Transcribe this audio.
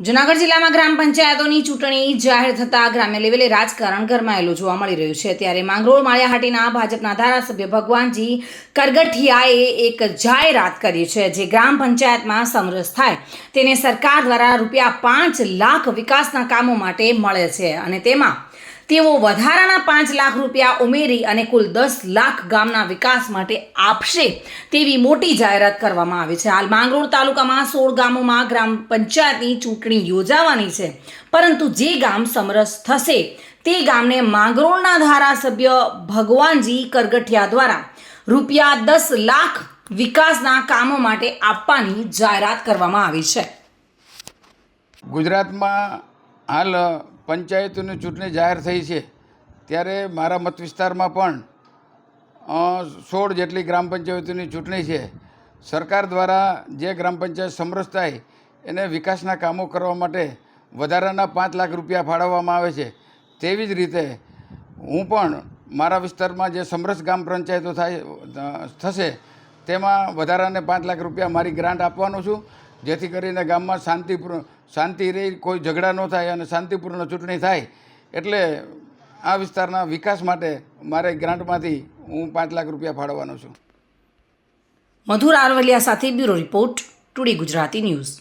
જુનાગઢ જિલ્લામાં ગ્રામ પંચાયતોની ચૂંટણી જાહેર થતાં ગ્રામ્ય લેવલે રાજકારણ ગરમાયેલું જોવા મળી રહ્યું છે. ત્યારે માંગરોળ, માળિયાહાટીના ભાજપના ધારાસભ્ય ભગવાનજી કરગઠિયાએ એક જાહેરાત કરી છે જે ગ્રામ પંચાયતમાં સમરસ થાય. તેને સરકાર દ્વારા રૂપિયા પાંચ લાખ વિકાસના કામો માટે મળે છે અને તેમાં તેઓ વધારાના પાંચ લાખ રૂપિયા ઉમેરી અને કુલ દસ લાખ ગામના વિકાસ માટે આપશે તેવી મોટી જાહેરાત કરવામાં આવી છે. હાલ માંગરોળ તાલુકામાં સોળ ગામોમાં ગ્રામ પંચાયતની ચૂંટણી યોજાવાની છે. પરંતુ જે ગામ સમરસ થશે તે ગામને માંગરોળના ધારાસભ્ય ભગવાનજી કરગઠિયા દ્વારા રૂપિયા દસ લાખ વિકાસના કામો માટે આપવાની જાહેરાત કરવામાં આવી છે. ગુજરાતમાં હાલ પંચાયતોની ચૂંટણી જાહેર થઈ છે. ત્યારે મારા મત વિસ્તારમાં પણ સોળ જેટલી ગ્રામ પંચાયતોની ચૂંટણી છે. સરકાર દ્વારા જે ગ્રામ પંચાયત સમરસ થાય, એને વિકાસના કામો કરવા માટે વધારાના પાંચ લાખ રૂપિયા ફાળવવામાં આવે છે. તેવી જ રીતે, હું પણ મારા વિસ્તારમાં જે સમરસ ગ્રામ પંચાયતો થાય, થશે, તેમાં વધારાને પાંચ લાખ રૂપિયા મારી ગ્રાન્ટ આપવાનો છું. જેથી કરીને ગામમાં શાંતિપૂર્ણ શાંતિ રહી, કોઈ ઝઘડા ન થાય અને શાંતિપૂર્ણ ચૂંટણી થાય, એટલે આ વિસ્તારના વિકાસ માટે મારે ગ્રાન્ટમાંથી હું પાંચ લાખ રૂપિયા ફાળવવાનો છું. મધુર આરવલિયા સાથે bureau report, today Gujarati news.